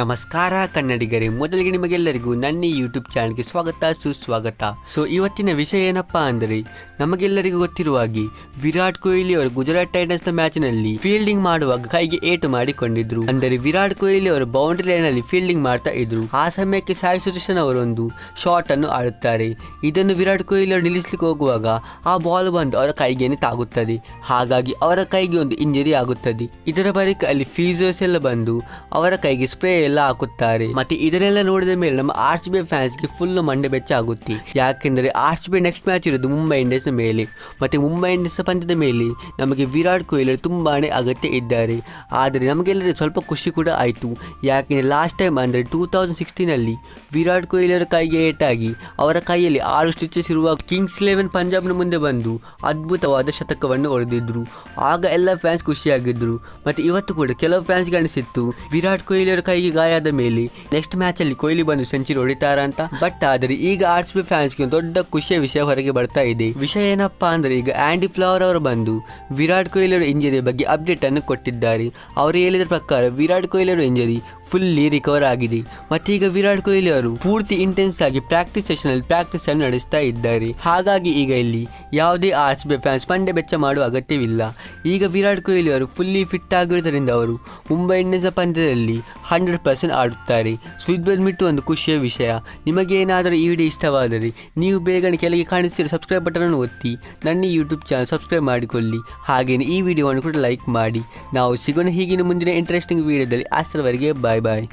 ನಮಸ್ಕಾರ ಕನ್ನಡಿಗರೇ, ಮೊದಲಿಗೆ ನಿಮಗೆಲ್ಲರಿಗೂ ನನ್ನ ಯೂಟ್ಯೂಬ್ ಚಾನಲ್ಗೆ ಸ್ವಾಗತ, ಸುಸ್ವಾಗತ. ಸೊ ಇವತ್ತಿನ ವಿಷಯ ಏನಪ್ಪಾ ಅಂದರೆ, ನಮಗೆಲ್ಲರಿಗೂ ಗೊತ್ತಿರುವ ಹಾಗೆ, ವಿರಾಟ್ ಕೊಹ್ಲಿ ಅವರು ಗುಜರಾತ್ ಟೈಟನ್ಸ್ನ ಮ್ಯಾಚ್ನಲ್ಲಿ ಫೀಲ್ಡಿಂಗ್ ಮಾಡುವಾಗ ಕೈಗೆ ಏಟು ಮಾಡಿಕೊಂಡಿದ್ರು. ಅಂದರೆ ವಿರಾಟ್ ಕೊಹ್ಲಿ ಅವರು ಬೌಂಡ್ರಿ ಲೈನ್ ಅಲ್ಲಿ ಫೀಲ್ಡಿಂಗ್ ಮಾಡ್ತಾ ಇದ್ರು. ಆ ಸಮಯಕ್ಕೆ ಸಾಯಿ ಸುದರ್ಶನ್ ಅವರೊಂದು ಶಾಟ್ ಅನ್ನು ಆಡುತ್ತಾರೆ. ಇದನ್ನು ವಿರಾಟ್ ಕೊಹ್ಲಿ ಅವರು ನಿಲ್ಲಿಸಲಿಕ್ಕೆ ಹೋಗುವಾಗ ಆ ಬಾಲ್ ಬಂದು ಅವರ ಕೈಗೇನೆ ತಾಗುತ್ತದೆ. ಹಾಗಾಗಿ ಅವರ ಕೈಗೆ ಒಂದು ಇಂಜರಿ ಆಗುತ್ತದೆ. ಇದರ ಬಳಿಕ ಅಲ್ಲಿ ಫೀಸರ್ಸ್ ಎಲ್ಲ ಬಂದು ಅವರ ಕೈಗೆ ಸ್ಪ್ರೇ ಎಲ್ಲ ಹಾಕುತ್ತಾರೆ. ಮತ್ತೆ ಇದನ್ನೆಲ್ಲ ನೋಡಿದ ಮೇಲೆ ನಮ್ಮ ಆರ್ಚ್ ಬಿ ಫ್ಯಾನ್ಸ್ಗೆ ಫುಲ್ ಮಂಡೆ ಬೆಚ್ಚ ಆಗುತ್ತೆ. ಯಾಕೆಂದ್ರೆ ಆರ್ಚ್ ಬಿ ನೆಕ್ಸ್ಟ್ ಮ್ಯಾಚ್ ಇರೋದು ಮುಂಬೈ ಇಂಡಿಯನ್ಸ್ ಮೇಲೆ. ಮತ್ತೆ ಮುಂಬೈ ಇಂಡಿಯನ್ಸ್ ಪಂದ್ಯದ ಮೇಲೆ ನಮಗೆ ವಿರಾಟ್ ಕೊಹ್ಲಿ ತುಂಬಾನೇ ಅಗತ್ಯ ಇದ್ದಾರೆ. ಆದರೆ ನಮಗೆಲ್ಲರಿಗೂ ಸ್ವಲ್ಪ ಖುಷಿ ಕೂಡ ಆಯಿತು. ಯಾಕೆಂದ್ರೆ ಲಾಸ್ಟ್ ಟೈಮ್ ಅಂದರೆ ಟೂ ತೌಸಂಡ್ ಸಿಕ್ಸ್ಟೀನಲ್ಲಿ ವಿರಾಟ್ ಕೊಹ್ಲಿ ಅವರ ಕೈಗೆ ಏಟಾಗಿ ಅವರ ಕೈಯಲ್ಲಿ ಆರು ಸ್ಟಿಚಸ್ ಇರುವ ಕಿಂಗ್ಸ್ ಇಲೆವೆನ್ ಪಂಜಾಬ್ನ ಮುಂದೆ ಬಂದು ಅದ್ಭುತವಾದ ಶತಕವನ್ನು ಹೊಡೆದಿದ್ರು ಆಗ ಎಲ್ಲ ಫ್ಯಾನ್ಸ್ ಖುಷಿಯಾಗಿದ್ರು. ಮತ್ತೆ ಇವತ್ತು ಕೂಡ ಕೆಲವು ಫ್ಯಾನ್ಸ್ಗೆ ಅನಿಸಿತ್ತು ವಿರಾಟ್ ಕೊಹ್ಲಿ ಅವರ ಕೈಗೆ ಗಾಯ ಆದ ಮೇಲೆ ನೆಕ್ಸ್ಟ್ ಮ್ಯಾಚಲ್ಲಿ ಕೊಹ್ಲಿ ಬಂದು ಸೆಂಚುರಿ ಹೊಡಿತಾರ ಅಂತ. ಬಟ್ ಆದರೆ ಈಗ ಆರ್ ಸಿ ಬಿ ಫ್ಯಾನ್ಸ್ಗೆ ಒಂದು ದೊಡ್ಡ ಖುಷಿಯ ವಿಷಯ ಹೊರಗೆ ಬರ್ತಾ ಇದೆ. ವಿಷಯ ಏನಪ್ಪಾ ಅಂದ್ರೆ ಈಗ ಆಂಡಿ ಫ್ಲವರ್ ಅವರು ಬಂದು ವಿರಾಟ್ ಕೊಹ್ಲಿ ಅವರ ಇಂಜರಿ ಬಗ್ಗೆ ಅಪ್ಡೇಟ್ ಅನ್ನು ಕೊಟ್ಟಿದ್ದಾರೆ. ಅವರು ಹೇಳಿದ ಪ್ರಕಾರ ವಿರಾಟ್ ಕೊಹ್ಲಿ ಅವರ ಇಂಜರಿ ಫುಲ್ಲಿ ರಿಕವರ್ ಆಗಿದೆ. ಮತ್ತೆ ಈಗ ವಿರಾಟ್ ಕೊಹ್ಲಿ ಅವರು ಪೂರ್ತಿ ಇಂಟೆನ್ಸ್ ಆಗಿ ಪ್ರಾಕ್ಟೀಸ್ ಸೆಷನ್ ಅಲ್ಲಿ ಪ್ರಾಕ್ಟೀಸ್ ಅನ್ನು ನಡೆಸ್ತಾ ಇದ್ದಾರೆ. ಹಾಗಾಗಿ ಈಗ ಇಲ್ಲಿ ಯಾವುದೇ ಆರ್ ಸಿ ಬಿ ಫ್ಯಾನ್ಸ್ ಪಂಡೆ ಬೆಚ್ಚ ಮಾಡುವ ಅಗತ್ಯವಿಲ್ಲ. ಈಗ ವಿರಾಟ್ ಕೊಹ್ಲಿ ಅವರು ಫುಲ್ಲಿ ಫಿಟ್ ಆಗಿರುವುದರಿಂದ ಅವರು ಮುಂಬೈ ಇಂಡಿಯನ್ಸ್ ಪಂದ್ಯದಲ್ಲಿ ಹಂಡ್ರೆಡ್ ಪರ್ಸೆಂಟ್ ಆಡುತ್ತಾರೆ. ಸ್ವಿಚ್ ಬಂದ್ಬಿಟ್ಟು ಒಂದು ಖುಷಿಯ ವಿಷಯ. ನಿಮಗೆ ಏನಾದರೂ ಈ ವಿಡಿಯೋ ಇಷ್ಟವಾದರೆ ನೀವು ಬೇಗನೆ ಕೆಳಗೆ ಕಾಣಿಸ್ತಿರೋ ಸಬ್ಸ್ಕ್ರೈಬ್ ಬಟನ್ ಅನ್ನು ಒತ್ತಿ, ನನ್ನ ಯೂಟ್ಯೂಬ್ ಚಾನಲ್ ಸಬ್ಸ್ಕ್ರೈಬ್ ಮಾಡಿಕೊಳ್ಳಿ. ಹಾಗೆಯೇ ಈ ವಿಡಿಯೋವನ್ನು ಕೂಡ ಲೈಕ್ ಮಾಡಿ. ನಾವು ಸಿಗೋಣ ಹೀಗಿನ ಮುಂದಿನ ಇಂಟ್ರೆಸ್ಟಿಂಗ್ ವಿಡಿಯೋದಲ್ಲಿ ಅಷ್ಟರವರೆಗೆ ಬಾಯ್ ಬಾಯ್